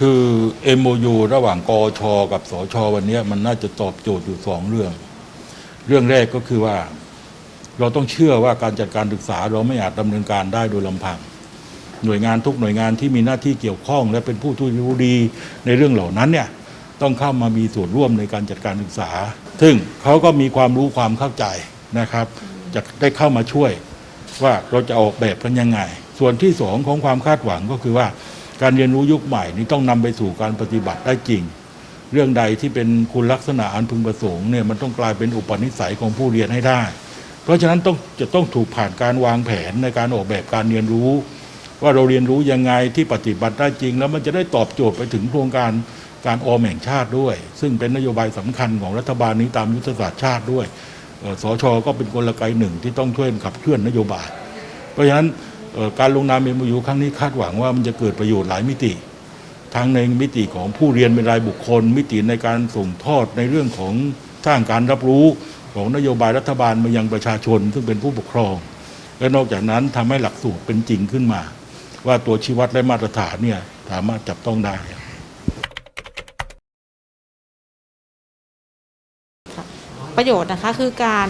คือ MOU ระหว่างกอชกับสชวันนี้มันน่าจะตอบโจทย์อยู่สองเรื่อง เรื่องแรกก็คือว่า เราต้องเชื่อว่าการจัดการศึกษาเราไม่อาจดำเนินการได้โดยลำพัง หน่วยงานทุกหน่วยงานที่มีหน้าที่เกี่ยวข้อง และเป็นผู้ที่รู้ดีในเรื่องเหล่านั้นเนี่ยต้องเข้ามามีส่วนร่วมในการจัดการศึกษา ซึ่งเขาก็มีความรู้ความเข้าใจนะครับ จะได้เข้ามาช่วยว่าเราจะออกแบบกันยังไง ส่วนที่สองของความคาดหวังก็คือว่า การเรียนรู้ยุคใหม่นี้ต้องนำไปสู่การปฏิบัติได้จริง เรื่องใดที่เป็นคุณลักษณะอันพึงประสงค์เนี่ยมันต้องกลายเป็นอุปนิสัยของผู้เรียนให้ได้ เพราะฉะนั้นต้องจะต้องถูกผ่านการวางแผนในการออกแบบการเรียนรู้ ว่าเราเรียนรู้ยังไงที่ปฏิบัติได้จริง แล้วมันจะได้ตอบโจทย์ไปถึงโครงการการออมแห่งชาติด้วย ซึ่งเป็นนโยบายสำคัญของรัฐบาลนี้ตามยุทธศาสตร์ชาติด้วยเอ่อสชก็เป็นกลไกหนึ่งที่ต้องช่วยขับเคลื่อนนโยบาย เพราะฉะนั้น การลงนามเอ็มยูครั้งนี้คาดหวังว่ามันจะเกิดประโยชน์หลายมิติ ทั้งในมิติของผู้เรียนเป็นรายบุคคล มิติในการส่งทอดในเรื่องของสร้างการรับรู้ของนโยบายรัฐบาลมายังประชาชน ซึ่งเป็นผู้ปกครอง และนอกจากนั้นทำให้หลักสูตรเป็นจริงขึ้นมา ว่าตัวชี้วัดและมาตรฐานเนี่ยสามารถจับต้องได้ประโยชน์นะคะคือการ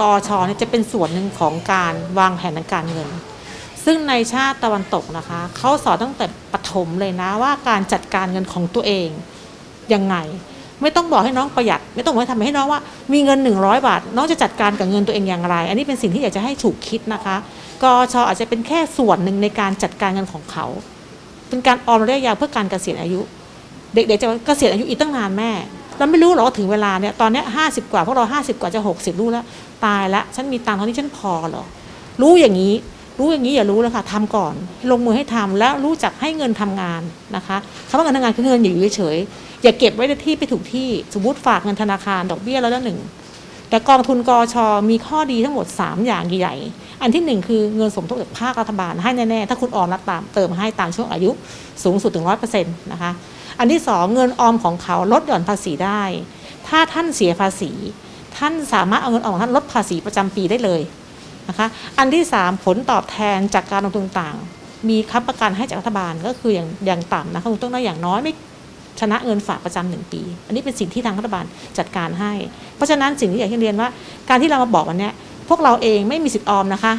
กอชเนี่ยจะเป็นส่วนหนึ่งของการวางแผนทางการเงิน ซึ่งในชาติตะวันตกนะคะเขาสอนตั้งแต่ปฐมเลยนะว่าการจัดการเงินของตัวเองยังไง ไม่ต้องบอกให้น้องประหยัด ไม่ต้องบอกให้ทำให้น้องว่า มีเงิน 100 บาท น้องจะจัดการกับเงินตัวเองอย่างไร อันนี้เป็นสิ่งที่อยากจะให้ถูกคิดนะคะกชอาจจะเป็นแค่ส่วนหนึ่งในการจัดการเงินของเขา เป็นการออมระยะยาวเพื่อการเกษียณอายุ เด็กๆจะเกษียณอายุอีกตั้งนานแม่เราไม่รู้หรอกถึงเวลาเนี่ยตอนนี้ห้าสิบกว่าพวกเราห้าสิบกว่าจะหกสิบรู้แล้ว ตายละฉันมีตังค์เท่านี้ฉันพอหรอรู้อย่างนี้ รู้อย่างนี้อย่ารู้เลยค่ะทำก่อน ลงมือให้ทำแล้วรู้จักให้เงินทำงานนะคะคำว่าเงินทำงานคือเงินอยู่เฉยๆอย่าเก็บไว้ในที่ไปถูกที่สมมติฝากเงินธนาคารดอกเบี้ยแล้วละหนึ่งแต่กองทุนกอชมีข้อดีทั้งหมด 3 อย่างใหญ่ๆ อันที่ 1 คือเงินสมทบจากภาครัฐบาลให้แน่ๆ ถ้าคุณออมรับตามเติมให้ตามช่วงอายุสูงสุดถึง 100%นะคะ อันที่ 2 เงินออมของเขาลดหย่อนภาษีได้ ถ้าท่านเสียภาษี ท่านสามารถเอาเงินออมของท่านลดภาษีประจำปีได้เลย นะคะอันที่ 3 ผลตอบแทนจากการลงทุนต่าง มีค้ำประกันให้จากรัฐบาลก็คืออย่างอย่างต่ำนะคะคุณต้องได้อย่างน้อยไม่ชนะเงินฝากประจำหนึ่งปี อันนี้เป็นสิ่งที่ทางรัฐบาลจัดการให้ เพราะฉะนั้นสิ่งที่อยากจะเรียนว่า การที่เรามาบอกวันนี้พวกเราเองไม่มีสิทธิ์ออมนะคะ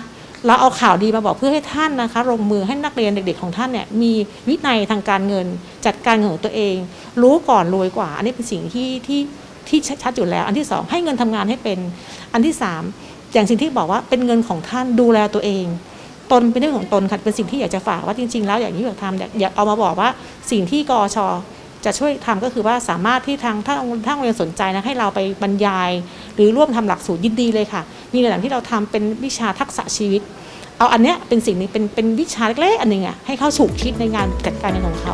เราเอาข่าวดีมาบอกเพื่อให้ท่านนะคะลงมือให้นักเรียนเด็ก ๆ ของท่านเนี่ยมีวินัยทางการเงิน จัดการเงินของตัวเอง รู้ก่อนรวยกว่า อันนี้เป็นสิ่งที่ที่ที่ชัดอยู่แล้ว อันที่สองให้เงินทำงานให้เป็น อันที่สาม อย่างสิ่งที่บอกว่าเป็นเงินของท่านดูแลตัวเอง ตนเป็นเรื่องของตนค่ะเป็นสิ่งที่อยากจะฝากว่าจริง ๆ แล้วอย่างที่อยากทำอยากเอามาบอกว่าสิ่งที่กอชจะช่วยทำก็คือว่าสามารถที่ทางถ้าถ้าโรงเรียนสนใจนะให้เราไปบรรยาย หรือร่วมทำหลักสูตรยินดีเลยค่ะ มีระดับที่เราทำเป็นวิชาทักษะชีวิต เอาอันเนี้ยเป็นสิ่งหนี้เป็นเป็นวิชาเล็กๆอันหนึ่งอะให้เขาฉูกคิดในงานจัดการงินของเขา